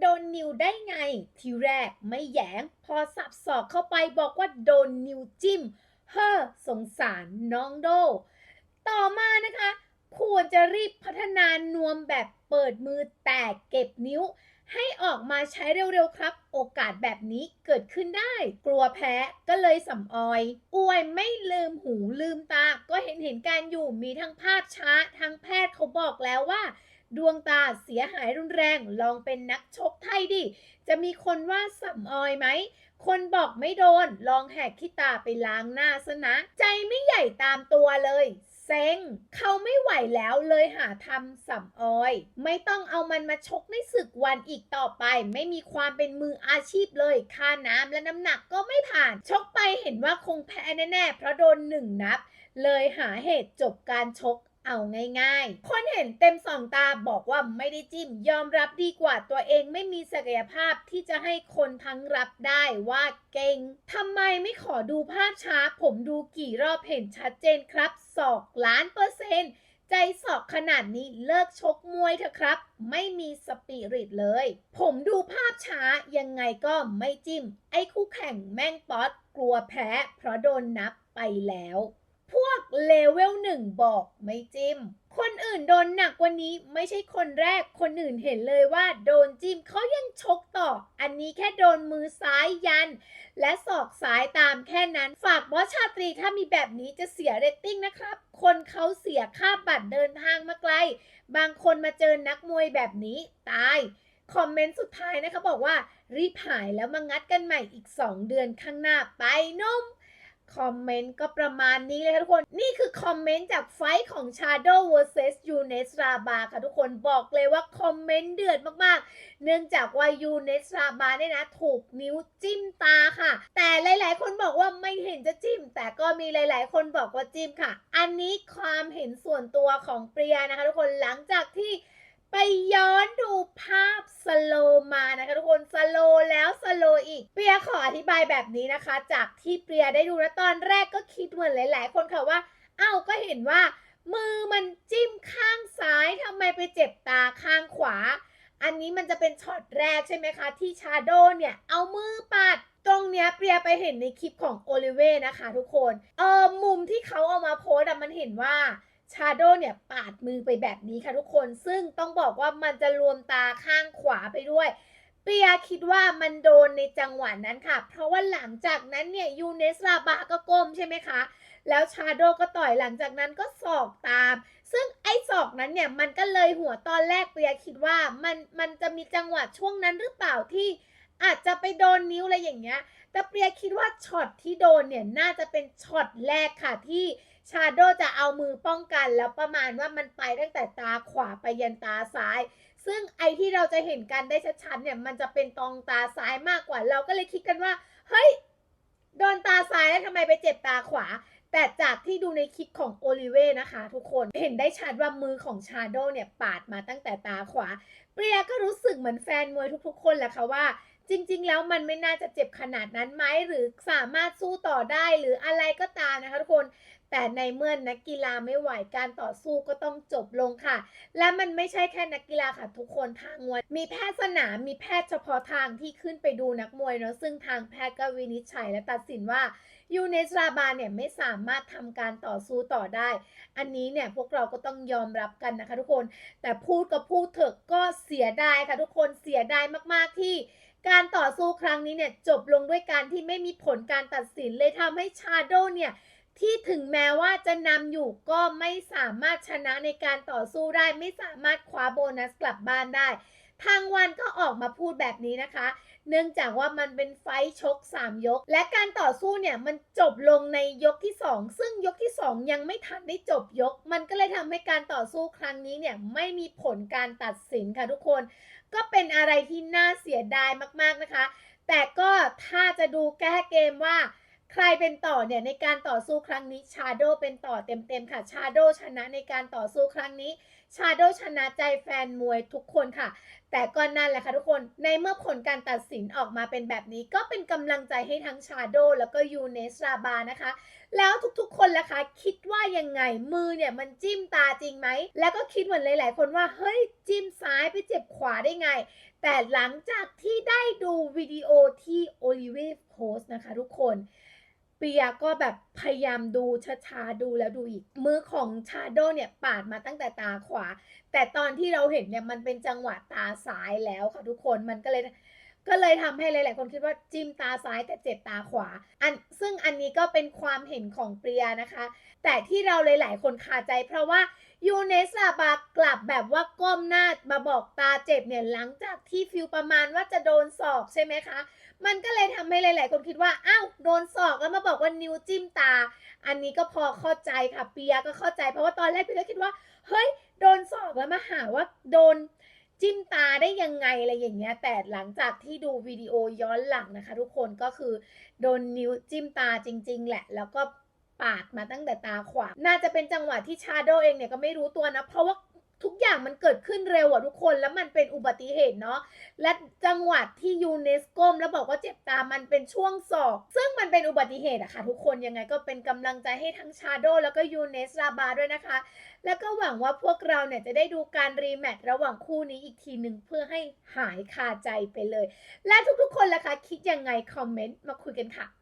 โดนนิวได้ไง ทีแรกไม่แยง พอสับศอกเข้าไปบอกว่าโดนนิวจิ้ม เฮ้อสงสารน้องโด ต่อมานะคะ ควรจะรีบพัฒนานวมแบบเปิดมือแตกเก็บนิ้ว ให้ออกมาใช้เร็วๆครับ โอกาสแบบนี้เกิดขึ้นได้ กลัวแพ้ก็เลยสำออย อวยไม่ลืมหูลืมตา ก็เห็นเห็นการอยู่มีทั้งภาพช้า ทั้งแพทย์เขาบอกแล้วว่า ดวงตาเสียหายรุนแรง ลองเป็นนักชกไทยดิ จะมีคนว่าสำออยไหม คนบอกไม่โดน ลองแหกขี้ตาไปล้างหน้าซะนะ ใจไม่ใหญ่ตามตัวเลยเซ็งเขาไม่ไหวแล้วเลยหาทำสำออย ไม่ต้องเอามันมาชกในศึกวันอีกต่อไป ไม่มีความเป็นมืออาชีพเลยค่าน้ำและน้ำหนักก็ไม่ผ่าน ชกไปเห็นว่าคงแพ้แน่ๆเพราะโดนหนึ่งนับ เลยหาเหตุจบการชก เอาง่ายๆ คนเห็นเต็มสองตาบอกว่าไม่ได้จิ้ม ยอมรับดีกว่าตัวเองไม่มีศักยภาพที่จะให้คนทั้งรับได้ว่าเก่งทำไมไม่ขอดูภาพช้า ผมดูกี่รอบเห็นชัดเจนครับศอกล้านเปอร์เซ็นต์ใจศอกขนาดนี้เลิกชกมวยเถอะครับ ไม่มีสปิริตเลย ผมดูภาพช้ายังไงก็ไม่จิ้ม ไอ้คู่แข่งแม่งป๊อตกลัวแพ้ เพราะโดนนับไปแล้ว เลเวลหนึ่งบอกไม่จิ้ม คนอื่นโดนหนักกว่านี้ไม่ใช่คนแรก คนอื่นเห็นเลยว่าโดนจิ้มเขายังชกต่อ อันนี้แค่โดนมือซ้ายยัน และศอกซ้ายตามแค่นั้น ฝากบอสชาตรีถ้ามีแบบนี้จะเสียเรตติ้งนะครับ คนเขาเสียค่าบัตรเดินทางมาไกล บางคนมาเจอนักมวยแบบนี้ตายคอมเมนต์สุดท้ายนะคะบอกว่ารีบหายแล้วมางัดกันใหม่อีก 2 เดือนข้างหน้าไปนม คอมเมนต์ก็ประมาณนี้เลยค่ะทุกคน นี่คือคอมเมนต์จากไฟท์ของ Shadow vs u n e s r a b a ค่ะทุกคนบอกเลยว่าคอมเมนต์เดือดมากๆ เนื่องจากว่า u n e s r a b a เนี่ยนะถูกนิ้วจิ้มตาค่ะ แต่หลายๆ คนบอกว่าไม่เห็นจะจิ้ม แต่ก็มีหลาย ๆ คนบอกว่าจิ้มค่ะ อันนี้ความเห็นส่วนตัวของเปรียนะคะทุกคนหลังจากที่ ไปย้อนดูภาพสโลมานะคะทุกคนสโลแล้วสโลอีก เปียขออธิบายแบบนี้นะคะ จากที่เปียได้ดูนะตอนแรกก็คิดเหมือนหลาย ๆ คนค่ะว่า เอ้าก็เห็นว่า มือมันจิ้มข้างซ้ายทำไมไปเจ็บตาข้างขวา อันนี้มันจะเป็นช็อตแรกใช่ไหมคะ ที่ชาโดเนี่ย เอามือปัดตรงเนี้ยเปียไปเห็นในคลิปของโอลิเว่นะคะ ทุกคนเออมุมที่เขาเอามาโพสต์อะมันเห็นว่า ชาโดเนี่ยปาดมือไปแบบนี้ค่ะทุกคน ซึ่งต้องบอกว่ามันจะรวมตาข้างขวาไปด้วย เปียคิดว่ามันโดนในจังหวะนั้นค่ะ เพราะว่าหลังจากนั้นเนี่ยยูเนสราบาก็ก้มใช่ไหมคะ แล้วชาโดก็ต่อยหลังจากนั้นก็ศอกตาม ซึ่งไอ้ศอกนั้นเนี่ยมันก็เลยหัวตอนแรกเปียคิดว่ามันมันจะมีจังหวะช่วงนั้นหรือเปล่าที่อาจจะไปโดนนิ้วอะไรอย่างเงี้ย แต่เปียคิดว่าช็อตที่โดนเนี่ยน่าจะเป็นช็อตแรกค่ะที่ ชาโดจะเอามือป้องกันแล้วประมาณว่ามันไปตั้งแต่ตาขวาไปยันตาซ้าย ซึ่งไอที่เราจะเห็นกันได้ชัดๆเนี่ยมันจะเป็นตรงตาซ้ายมากกว่า เราก็เลยคิดกันว่า เฮ้ย โดนตาซ้ายแล้วทำไมไปเจ็บตาขวา แต่จากที่ดูในคลิปของโอลิเว่นะคะ ทุกคนเห็นได้ชัดว่ามือของชาโดเนี่ยปาดมาตั้งแต่ตาขวา เปรียก็รู้สึกเหมือนแฟนมวยทุกๆ คนแหละค่ะว่า จริง ๆ แล้วมันไม่น่าจะเจ็บขนาดนั้นไหมหรือสามารถสู้ต่อได้หรืออะไรก็ตามนะคะทุกคน แต่ในเมื่อนนักกีฬาไม่ไหวการต่อสู้ก็ต้องจบลงค่ะ และมันไม่ใช่แค่นักกีฬาค่ะทุกคนทางมวย มีแพทย์สนามมีแพทย์เฉพาะทางที่ขึ้นไปดูนักมวยเนาะซึ่งทางแพทย์ก็วินิจฉัยและตัดสินว่ายูเนสราบาเนี่ยไม่สามารถทำการต่อสู้ต่อได้ อันนี้เนี่ยพวกเราก็ต้องยอมรับกันนะคะทุกคน แต่พูดก็พูดเถอะก็เสียดายค่ะทุกคนเสียดายมากๆที่ การต่อสู้ครั้งนี้เนี่ยจบลงด้วยการที่ไม่มีผลการตัดสินเลยทำให้ชาโดเนี่ยที่ถึงแม้ว่าจะนำอยู่ก็ไม่สามารถชนะในการต่อสู้ได้ ไม่สามารถคว้าโบนัสกลับบ้านได้ ทางวันก็ออกมาพูดแบบนี้นะคะ เนื่องจากว่ามันเป็นไฟชก 3 ยก และการต่อสู้เนี่ยมันจบลงในยกที่ 2 ซึ่งยกที่ 2 ยังไม่ทันได้จบยก มันก็เลยทำให้การต่อสู้ครั้งนี้เนี่ยไม่มีผลการตัดสินค่ะทุกคน ก็เป็นอะไรที่น่าเสียดายมากๆนะคะ แต่ก็ถ้าจะดูแก้เกมว่าใครเป็นต่อเนี่ยในการต่อสู้ครั้งนี้ชาโดเป็นต่อเต็มๆค่ะชาโดชนะในการต่อสู้ครั้งนี้ ชาโดชนะใจแฟนมวยทุกคนค่ะ แต่ก็นั่นแหละค่ะทุกคน ในเมื่อผลการตัดสินออกมาเป็นแบบนี้ ก็เป็นกำลังใจให้ทั้งชาโดแล้วก็ยูเนสราบานะคะ แล้วทุกๆคนล่ะคะ คิดว่ายังไงมือเนี่ยมันจิ้มตาจริงไหม แล้วก็คิดเหมือนหลาย ๆ คนว่า เฮ้ย จิ้มซ้ายไปเจ็บขวาได้ไง แต่หลังจากที่ได้ดูวิดีโอที่โอลิเวโพสนะคะทุกคน ปียก็แบบพยายามดูช้าๆดูแล้วดูอีก มือของชาโดเนี่ยปาดมาตั้งแต่ตาขวา แต่ตอนที่เราเห็นเนี่ยมันเป็นจังหวะตาซ้ายแล้วค่ะทุกคนมันก็เลย ก็เลยทำให้หลาย ๆ คนคิดว่าจิ้มตาซ้ายแต่เจ็บตาขวา อันซึ่งอันนี้ก็เป็นความเห็นของเปรียนะคะ แต่ที่เราหลาย ๆ คนคาใจ เพราะว่ายูเนสลาบากลับแบบว่าก้มหน้ามาบอกตาเจ็บเนี่ยหลังจากที่ฟิลประมาณว่าจะโดนศอกใช่ไหมคะ มันก็เลยทำให้หลาย ๆ คนคิดว่าอ้าวโดนศอกแล้วมาบอกว่านิ้วจิ้มตา อันนี้ก็พอเข้าใจค่ะเปียก็เข้าใจ เพราะว่าตอนแรกเปียก็คิดว่าเฮ้ยโดนศอกแล้วมาหาว่าโดน จิ้มตาได้ยังไงอะไรอย่างเงี้ย แต่หลังจากที่ดูวิดีโอย้อนหลังนะคะ ทุกคนก็คือโดนนิ้วจิ้มตาจริง ๆ แหละ แล้วก็ปาดมาตั้งแต่ตาขวา น่าจะเป็นจังหวะที่ชาโดเองเนี่ยก็ไม่รู้ตัวนะ เพราะว่า ทุกอย่างมันเกิดขึ้นเร็วอะทุกคนแล้วมันเป็นอุบัติเหตุเนาะและจังหวัดที่ยูเนสโกมแล้วบอกว่าเจ็บตามันเป็นช่วงศอกซึ่งมันเป็นอุบัติเหตุอะค่ะ ทุกคนยังไงก็เป็นกำลังใจให้ทั้งชาโดแล้วก็ยูเนสราบาด้วยนะคะ แล้วก็หวังว่าพวกเราเนี่ยจะได้ดูการรีแมตช์ระหว่างคู่นี้อีกทีหนึ่งเพื่อให้หายคาใจไปเลย และทุกๆคนล่ะคะ คิดยังไงคอมเมนต์มาคุยกันค่ะ